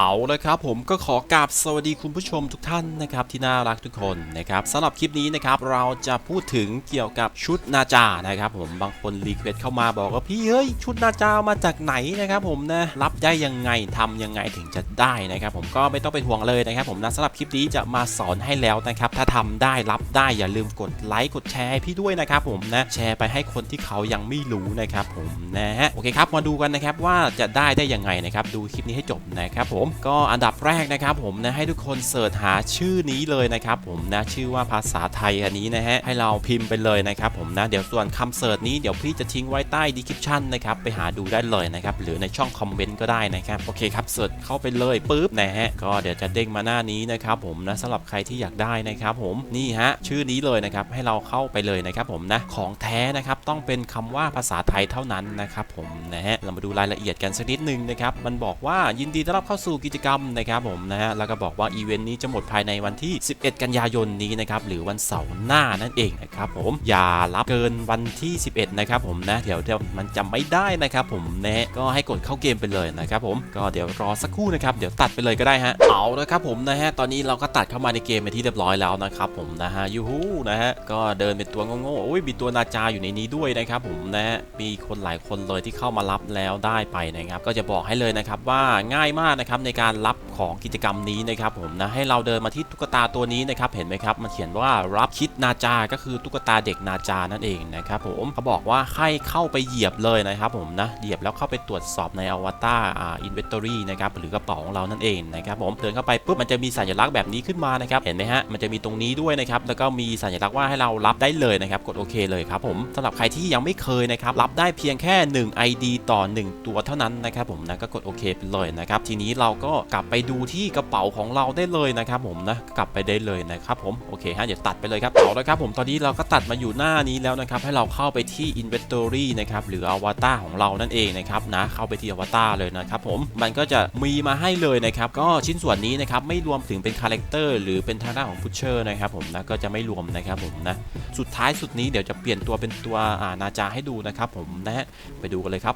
เอาละครับผมก็ขอกราบสวัสดีคุณผู้ชมทุกท่านนะครับที่น่ารักทุกคนนะครับสำหรับคลิปนี้นะครับเราจะพูดถึงเกี่ยวกับชุดนาจานะครับผมบางคนรีเควสเข้ามาบอกว่าพี่เฮ้ยชุดนาจามาจากไหนนะครับผมนะรับได้ยังไงทำยังไงถึงจะได้นะครับผมก็ไม่ต้องเป็นห่วงเลยนะครับผมนะสำหรับคลิปนี้จะมาสอนให้แล้วนะครับถ้าทำได้รับได้อย่าลืมกดไลค์กดแชร์ให้พี่ด้วยนะครับผมนะแชร์ไปให้คนที่เขายังไม่รู้นะครับผมนะฮะโอเคครับมาดูกันนะครับว่าจะได้ได้ยังไงนะครับดูคลิปนี้ให้จบนะครับผมก็อันดับแรกนะครับผมนะให้ทุกคนเสิร์ชหาชื่อนี้เลยนะครับผมนะชื่อว่าภาษาไทยอันนี้นะฮะให้เราพิมพ์ไปเลยนะครับ ผมนะ เดี๋ยวส่วนคำเสิร์ชนี้เดี๋ยวพี่จะทิ้งไว้ใต้ดีคริปชันนะครับ ไปหาดูได้เลยนะครับ หรือในช่องคอมเมนต์ก็ได้นะครับ โอเคครับเสิร์ชเข้าไปเลยปุ๊บนะฮะ ก็เดี๋ยวจะเด้งมาหน้านี้นะครับผมนะสำหรับใครที่อยากได้นะครับผมนี่ฮะชื่อนี้เลยนะครับให้เราเข้าไปเลยนะครับผมนะของแท้นะครับต้องเป็นคำว่าภาษาไทยเท่านั้นนะครับผมนะฮะเรามาดูรายละเอียดกันสักนิดนึงนะครับมันบอกว่ายินดีต้อนรับเข้าสู่กิจกรรมนะครับผมนะฮะแล้วก็บอกว่าอีเวนต์นี้จะหมดภายในวันที่ 11 กันยายนนี้นะครับหรือวันเสาร์หน้านั่นเองนะครับผมอย่ารับเกินวันที่ 11 นะครับผมนะ เดี๋ยวเดี๋ยวมันจำไม่ได้นะครับผมนะก็ให้กดเข้าเกมไปเลยนะครับผมก็เดี๋ยวรอสักครู่นะครับเดี๋ยวตัดไปเลยก็ได้ฮะเอาละครับผมนะฮะตอนนี้เราก็ตัดเข้ามาในเกมไปที่เรียบร้อยแล้วนะครับผมนะฮะยูฮูนะฮะก็เดินเป็นตัวโง่ๆโอ้ยมีตัวนาจาอยู่ในนี้ด้วยนะครับผมนะฮะมีคนหลายคนเลยที่เข้ามารับแล้วได้ไปนะครับก็จะบอกให้เลยนะครับว่าง่ายมากนะครับในการรับของกิจกรรมนี้นะครับผมนะให้เราเดินมาที่ตุ๊กตาตัวนี้นะครับเห็นไหมครับมันเขียนว่ารับคิดนาจาก็คือตุ๊กตาเด็กนาจานั่นเองนะครับผมเขาบอกว่าให้เข้าไปเหยียบเลยนะครับผมนะเหยียบแล้วเข้าไปตรวจสอบในอวตารอ่าอินเวนทอรี่นะครับหรือกระเป๋าของเรานั่นเองนะครับผมเดินเข้าไปปุ๊บมันจะมีสัญลักษณ์แบบนี้ขึ้นมานะครับเห็นไหมฮะมันจะมีตรงนี้ด้วยนะครับแล้วก็มีสัญลักษณ์ว่าให้เรารับได้เลยนะครับกดโอเคเลยครับผมสำหรับใครที่ยังไม่เคยนะครับรับได้เพียงแค่ 1 ID ต่อ 1 ตัวเท่านั้นนะครับผมนะก็กดโอเคไปเลยนะครับทีนี้เราก็กลับไปดูที่กระเป๋าของเราได้เลยนะครับผมนะกลับไปได้เลยนะครับผมโอเคฮะเดี๋ยวตัดไปเลยครับเอาละครับผมตอนนี้เราก็ตัดมาอยู่หน้านี้แล้วนะครับให้เราเข้าไปที่ Inventory นะครับหรืออวตารของเรานั่นเองนะครับนะเข้าไปที่อวตารเลยนะครับผมมันก็จะมีมาให้เลยนะครับก็ชิ้นส่วนนี้นะครับไม่รวมถึงเป็นคาแรคเตอร์หรือเป็นทางด้านของพุชเชอร์นะครับผมนะก็จะไม่รวมนะครับผมนะสุดท้ายสุดนี้เดี๋ยวจะเปลี่ยนตัวเป็นตัวอานาจาให้ดูนะครับผมนะฮะไปดูกันเลยครับ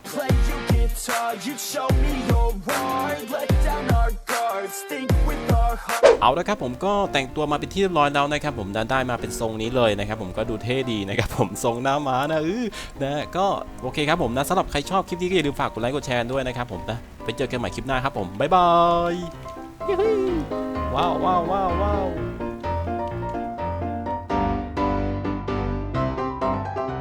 เอาละครับผมก็แต่งตัวมาเป็นที่เรียบร้อยแล้วนะครับผมได้มาเป็นทรงนี้เลยนะครับผมก็ดูเท่ดีนะครับผมทรงหน้าม้านะเออนะก็โอเคครับผมนะสำหรับใครชอบคลิปนี้ก็อย่าลืมฝากกดไลค์กดแชร์ด้วยนะครับผมนะไปเจอกันใหม่คลิปหน้าครับผมบ๊ายบายว้าวว้าวว้าวว้าว